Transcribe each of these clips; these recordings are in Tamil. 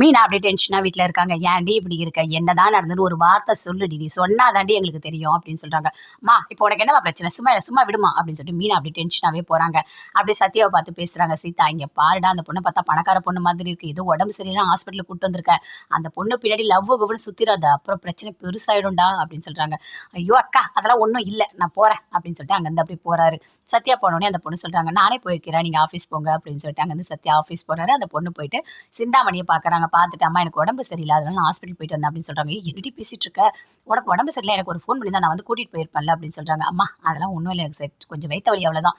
மீனா அப்படியே டென்ஷனா வீட்டில் இருக்காங்க. ஏன்டி இப்படி இருக்க? என்னதான் நடந்தது? ஒரு வார்த்தை சொல்லுடி. நீ சொன்னாதாண்டி எங்களுக்கு தெரியும் அப்படின்னு சொல்றாங்க. மா இப்போ உனக்கு என்னவா பிரச்சனை? சும்மா சும்மா விடுமா? அப்படின்னு சொல்லிட்டு மீனா அப்படியே டென்ஷனாவே போறாங்க. அப்படியே சத்யாவை பார்த்து பேசுறாங்க. சீதா இங்க பாருடா அந்த பொண்ணை பார்த்தா பணக்கார பொண்ணு மாதிரி இருக்கு. ஏதோ உடம்பு சரியில்லை ஹாஸ்பிட்டலுக்கு கூட்டு வந்திருக்க. அந்த பொண்ணு பின்னாடி லவ் கவனம் சுத்திராத அப்புறம் பிரச்சனை பெருசாயிடும்டா அப்படின்னு சொல்றாங்க. ஐயோ அக்கா அதெல்லாம் ஒன்றும் இல்லை. நான் போறேன் அப்படின்னு சொல்லிட்டு அங்கேருந்து அப்படியே போறாரு. சத்யா போனோடனே அந்த பொண்ணு சொல்றாங்க நானே போயிருக்கிறேன். நீங்க ஆஃபீஸ் போங்க அப்படின்னு சொல்லிட்டு அங்கேருந்து சத்யா ஆஃபீஸ் போறாரு. அந்த பொண்ணு போயிட்டு சிந்தாமணியை பாக்குறாங்க பார்த்துட்டு அம்மா எனக்கு உடம்பு சரியில்லை அதனால நான் ஹாஸ்பிட்டல் போயிட்டு வந்தேன் அப்படின்னு சொல்றாங்க. என்னடி பேசிட்டு இருக்க? உனக்கு உடம்பு சரியில்லை. எனக்கு ஒரு ஃபோன் பண்ணி தான் நான் வந்து கூட்டிட்டு போயிருப்பேன்ல அப்படின்னு சொல்றாங்க. அம்மா அதெல்லாம் ஒன்றும் இல்லை. எனக்கு கொஞ்சம் வைத்த வழி அவ்வளவுதான்.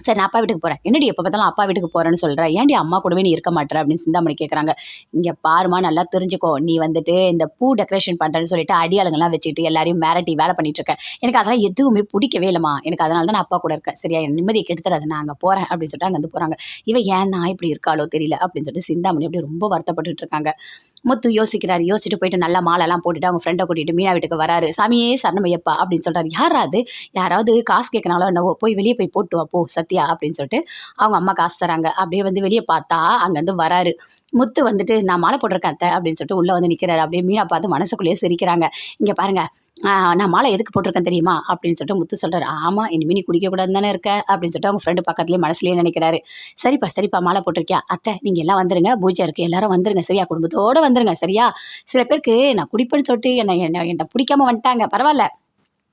சரி நான் அப்பா வீட்டுக்கு போகிறேன் என்னடி எப்போ பார்த்தாலும் அப்பா வீட்டுக்கு போகிறேன்னு சொல்கிறேன் ஏன்டி அம்மா கூடவே நீ இருக்க மாட்டேற அப்படின்னு சிந்தாமணி கேட்குறாங்க இங்கே பாருமா நல்லா தெரிஞ்சுக்கோ. நீ வந்துட்டு இந்த பூ டெக்கரேஷன் பண்ணுறேன்னு சொல்லிட்டு அடியாளுங்கெல்லாம் வச்சுக்கிட்டு எல்லாரையும் மிரட்டி வேலை பண்ணிட்டு இருக்கேன் எனக்கு அதெல்லாம் எதுவுமே பிடிக்கவே இல்லைம்மா. எனக்கு அதனால தான் நான் அப்பா கூட இருக்கேன். சரியா என் நிம்மதியை கெடுத்துறது நான் அங்கே போகிறேன் அப்படின்னு சொல்லிட்டு அங்கே வந்து போகிறாங்க இவன் ஏன் நான் இப்படி இருக்காளோ தெரியல அப்படின்னு சொல்லிட்டு சிந்தாமணி அப்படி ரொம்ப வருத்தப்பட்டுட்டு இருக்காங்க. முத்து யோசிக்கிறாரு. யோசிச்சுட்டு போயிட்டு நல்லா மாலைலாம் போட்டுட்டு அவங்க ஃப்ரெண்டை கூட்டிட்டு மீனா வீட்டுக்கு வராரு. சாமியே சரணமையப்பா அப்படின்னு சொல்றாரு. யாராவது யாராவது காசு கேட்கனாலும் என்னவோ போய் வெளியே போய் போட்டு வா போ சத்யா அப்படின்னு சொல்லிட்டு அவங்க அம்மா காசு தராங்க. அப்படியே வந்து வெளியே பார்த்தா அங்கேருந்து வராரு. முத்து வந்துட்டு நான் மாலை போட்டிருக்கேன் அத்தை அப்படின்னு சொல்லிட்டு உள்ளே வந்து நிற்கிறாரு அப்படியே மீனா பார்த்து மனசுக்குள்ளேயே சிரிக்கிறாங்க. இங்கே பாருங்க நான் மாலை எதுக்கு போட்டிருக்கேன் தெரியுமா? அப்படின்னு சொல்லிட்டு முத்து சொல்றாரு. ஆமாம் இனிமேல் நீ குடிக்கக்கூடாது தானே இருக்க அப்படின்னு சொல்லிட்டு அவங்க ஃப்ரெண்டு பக்கத்துலேயே மனசுலயே நினைக்கிறாரு. சரிப்பா சரிப்பா மாலை போட்டிருக்கியா? அத்தை நீங்கள் எல்லாம் வந்துருங்க. பூஜை இருக்கு. எல்லாரும் வந்துருங்க. சரியா? குடும்பத்தோட வந்துருங்க சரியா? சில பேருக்கு நான் குடிப்பேன்னு சொல்லிட்டு என்னை என்ன என்னை பிடிக்காம வந்துட்டாங்க பரவாயில்ல.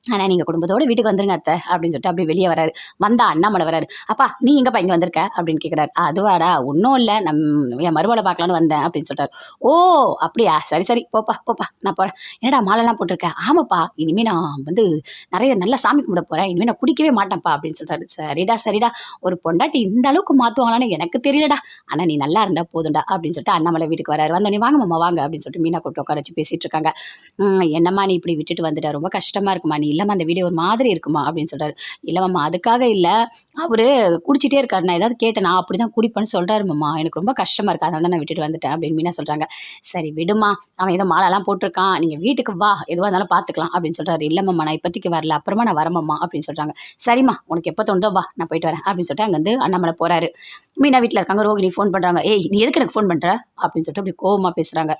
ஆனால் நீங்கள் குடும்பத்தோடு வீட்டுக்கு வந்துருங்க அத்தை அப்படின்னு சொல்லிட்டு அப்படி வெளியே வராரு. வந்தா அண்ணாமலை வராரு. அப்பா நீ எங்கப்பா இங்கே வந்திருக்க? அப்படின்னு கேட்குறாரு அதுவாடா ஒன்றும் இல்லை. நம் என் மறுவலை பார்க்கலான்னு வந்தேன் அப்படின்னு சொல்லிட்டாரு ஓ அப்படியா? சரி சரி. போப்பா போப்பா. நான் போகிறேன் என்னடா மாலைலாம் போட்டிருக்கேன் ஆமாப்பா. இனிமேல் நான் வந்து நிறைய நல்லா சாமி கும்பிட போகிறேன் இனிமேல் நான் குடிக்கவே மாட்டேன்ப்பா அப்படின்னு சொல்கிறாரு சரிடா சரிடா. ஒரு பொண்டாட்டி இந்த அளவுக்கு மாற்றுவாங்களான்னு எனக்கு தெரியலடா. ஆனால் நீ நல்லா இருந்தால் போதும்டா அப்படின்னு சொல்லிட்டு அண்ணாமலை வீட்டுக்கு வராரு. வந்தோடனே வாங்க மாமா வாங்க அப்படின்னு சொல்லிட்டு மீனா கூப்பிட்டு உட்கார வச்சு பேசிகிட்டு இருக்காங்க. என்னம்மா நீ இப்படி விட்டுட்டு வந்துட்டா. ரொம்ப கஷ்டமாக இருக்குமா நீ? இல்லைம்மா அந்த வீடியோ ஒரு மாதிரி இருக்குமா அப்படின்னு சொல்கிறாரு இல்லம்மா அதுக்காக இல்லை. அவர் குடிச்சிட்டே இருக்காரு. நான் ஏதாவது கேட்டேன் நான் அப்படி தான் குடிப்பேன்னு சொல்றாரு எனக்கு ரொம்ப கஷ்டமாக இருக்குது அதனால நான் விட்டுட்டு வந்துட்டேன் அப்படின்னு மீனா சொல்கிறாங்க சரி விடுமா. அவன் ஏதோ மாலைலாம் போட்டிருக்கான். நீங்கள் வீட்டுக்கு வா. எதுவாக இருந்தாலும் பார்த்துக்கலாம் அப்படின்னு சொல்கிறாரு இல்லைம்மா நான் இப்போதைக்கு வரல. அப்புறமா நான் வரமாம்மா அப்படின்னு சொல்கிறாங்க சரிம்மா உனக்கு எப்போ தோணுதோ வா. நான் போயிட்டு வரேன் அப்படின்னு சொல்லிட்டு அங்கே வந்து அண்ணாமலை போகிறாரு மீனா வீட்டில் இருக்காங்க. ரோகிணி ஃபோன் பண்ணுறாங்க ஏய் நீ எதுக்கு எனக்கு ஃபோன் பண்ணுற அப்படின்னு சொல்லிட்டு அப்படி கோவமாக பேசுகிறாங்க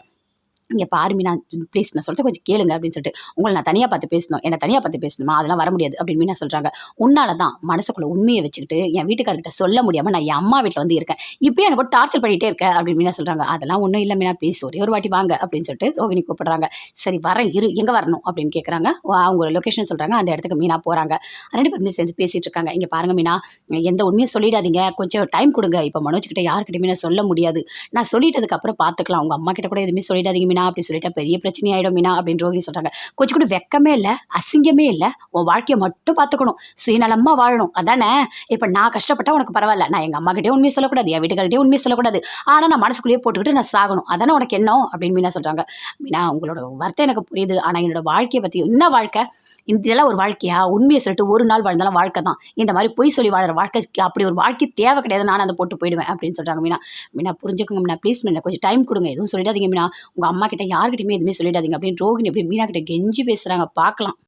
இங்கே பாருமி நான் ப்ளீஸ் நான் சொல்லிட்டு கொஞ்சம் கேளுங்க அப்படின்னு சொல்லிட்டு உங்களை நான் தனியாக பார்த்து பேசணும் என்னை தனியாக பார்த்து பேசணுமா? அதெல்லாம் வர முடியாது அப்படின்னு மீனா சொல்கிறாங்க உன்னால தான் மனசுக்குள்ள உண்மையை வச்சுக்கிட்டு என் வீட்டுக்காரர்கிட்ட சொல்ல முடியாமல் நான் என் அம்மா வீட்டில் வந்து இருக்கேன். இப்போயே எனக்கு டார்ச்சர் பண்ணிகிட்டே இருக்கேன் அப்படின்னு மீனா சொல்கிறாங்க அதெல்லாம் ஒன்றும் இல்லை மீனா ப்ளீஸ் ஒரே ஒரு வாட்டி வாங்க அப்படின்னு சொல்லிட்டு ரோகிணி கூப்பிடுறாங்க. சரி வரேன் இரு எங்கே வரணும் அப்படின்னு கேட்குறாங்க அவங்க லொக்கேஷன் சொல்கிறாங்க அந்த இடத்துக்கு மீனா போகிறாங்க ரெண்டு பேருமே சேர்ந்து பேசிகிட்டு இருக்காங்க. இங்கே பாருங்க மீனா எந்த உண்மையும் சொல்லிடாதீங்க. கொஞ்சம் டைம் கொடுங்க. இப்போ மனோஜ் கிட்ட யார்கிட்டயுமே நான் சொல்ல முடியாது. நான் சொல்லிட்டதுக்கப்புறம் பார்த்துக்கலாம் உங்கள் அம்மா கிட்ட கூட எதுவுமே சொல்லிடாதீங்க மீனா. அப்படி சொல்லிட்டா பெரிய பிரச்சனையாயிடும் மீனா அப்படின்னு ரோகிணி சொல்றாங்க. கொஞ்சம் கூட வெக்கமே இல்லை அசிங்கமே இல்லை. உன் வாழ்க்கையை மட்டும் பார்த்துக்கணும். சுயநலமாக வாழணும். அதானே? இப்போ நான் கஷ்டப்பட்டா உனக்கு பரவாயில்ல. நான் எங்கள் அம்மாக்கிட்டே உண்மையை சொல்லக்கூடாது என் வீட்டுக்கார்ட்டே உண்மையை சொல்லக்கூடாது. ஆனால் நான் மனசுக்குள்ளேயே போட்டுக்கிட்டு நான் சாகணும். அதானே உனக்கு என்ன அப்படின்னு மீனா சொல்கிறாங்க மீனா உங்களோட வார்த்தை எனக்கு புரியுது. ஆனால் என்னோட வாழ்க்கையை பற்றி என்ன வாழ்க்கை? இந்த இதெல்லாம் ஒரு வாழ்க்கையா? உண்மையை சொல்லிட்டு ஒரு நாள் வாழ்ந்தாலும் வாழ்க்கை தான். இந்த மாதிரி பொய் சொல்லி வாழற வாழ்க்கைக்கு அப்படி ஒரு வாழ்க்கை தேவை கிடையாது. நான் அதை போட்டு போயிடுவேன் அப்படின்னு சொல்கிறாங்க மீனா. மீனா புரிஞ்சுக்கோங்க மீனா. ப்ளீஸ் மீனா கொஞ்சம் டைம் கொடுங்க. எதுவும் சொல்லிடாதீங்க மீனா. உங்க அம்மா கிட்ட யார்கிட்டயுமே எதுவுமே சொல்லிடாதீங்க அப்படின்னு ரோகிணி எப்படி மீனா கிட்ட கெஞ்சி பேசுறாங்க பார்க்கலாம்.